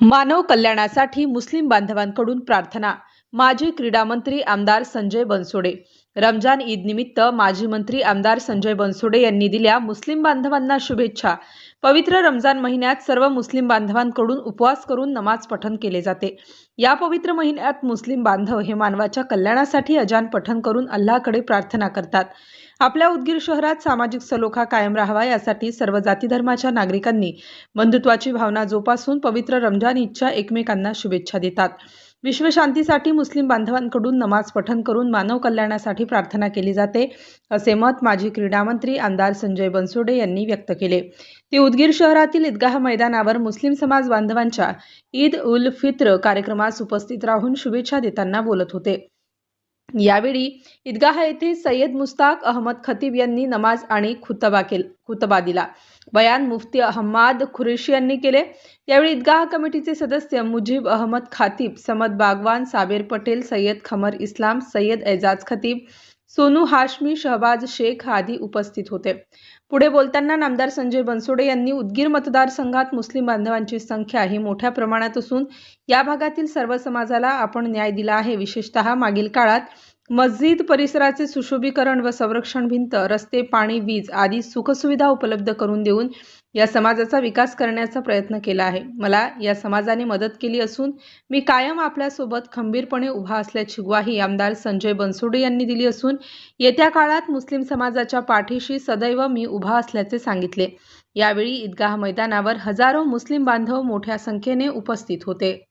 मानव कल्याणासाठी मुस्लिम बांधवांकडून प्रार्थना. माजी क्रीडा मंत्री आमदार संजय बनसोडे. रमजान ईद निमित्त माजी मंत्री आमदार संजय बनसोडे यांनी दिल्या मुस्लिम बांधवांना शुभेच्छा. पवित्र रमजान महिन्यात सर्व मुस्लिम बांधवांकडून उपवास करून नमाज पठण केले जाते. या पवित्र महिन्यात मुस्लिम बांधव हे मानवाच्या कल्याणासाठी अजान पठण करून अल्लाहकडे प्रार्थना करतात. आपल्या उदगीर शहरात सामाजिक सलोखा कायम राहावा यासाठी सर्व जाती धर्माच्या नागरिकांनी बंधुत्वाची भावना जोपासून पवित्र रमजान ईदच्या एकमेकांना शुभेच्छा देतात. विश्वशांतीसाठी मुस्लिम बांधवांकडून नमाज पठण करून मानव कल्याणासाठी प्रार्थना केली जाते असे मत माजी क्रीडामंत्री आमदार संजय बनसोडे यांनी व्यक्त केले. ते उदगीर शहरातील ईदगाह मैदानावर मुस्लिम समाज बांधवांच्या ईद उल फित्र कार्यक्रमास उपस्थित राहून शुभेच्छा देताना बोलत होते. यावेळी ईदगाह येथे सय्यद मुस्ताक अहमद खतीब यांनी नमाज आणि खुतबा केल खुतबा दिला. बयान मुफ्ती अहमद खुरेशी यांनी केले. यावेळी ईदगाह कमिटीचे सदस्य मुजीब अहमद खातीब समद बागवान साबेर पटेल सय्यद खमर इस्लाम सय्यद एजाज खतीब सोनू हाशमी शहबाज शेख आदी उपस्थित होते. पुढे बोलताना नामदार संजय बनसोडे यांनी उदगीर मतदारसंघात मुस्लिम बांधवांची संख्या ही मोठ्या प्रमाणात असून या भागातील सर्व समाजाला आपण न्याय दिला आहे. विशेषतः मागील काळात मस्जिद परिसराचे सुशोभीकरण व संरक्षण भिंत रस्ते पाणी वीज आदी सुखसुविधा उपलब्ध करून देऊन या समाजाचा विकास करण्याचा प्रयत्न केला आहे. मला या समाजाने मदत केली असून मी कायम आपल्यासोबत खंबीरपणे उभा असल्याची ग्वाही आमदार संजय बनसोडे यांनी दिली असून येत्या काळात मुस्लिम समाजाच्या पाठीशी सदैव मी उभा असल्याचे सांगितले. यावेळी ईदगाह मैदानावर हजारो मुस्लिम बांधव मोठ्या संख्येने उपस्थित होते.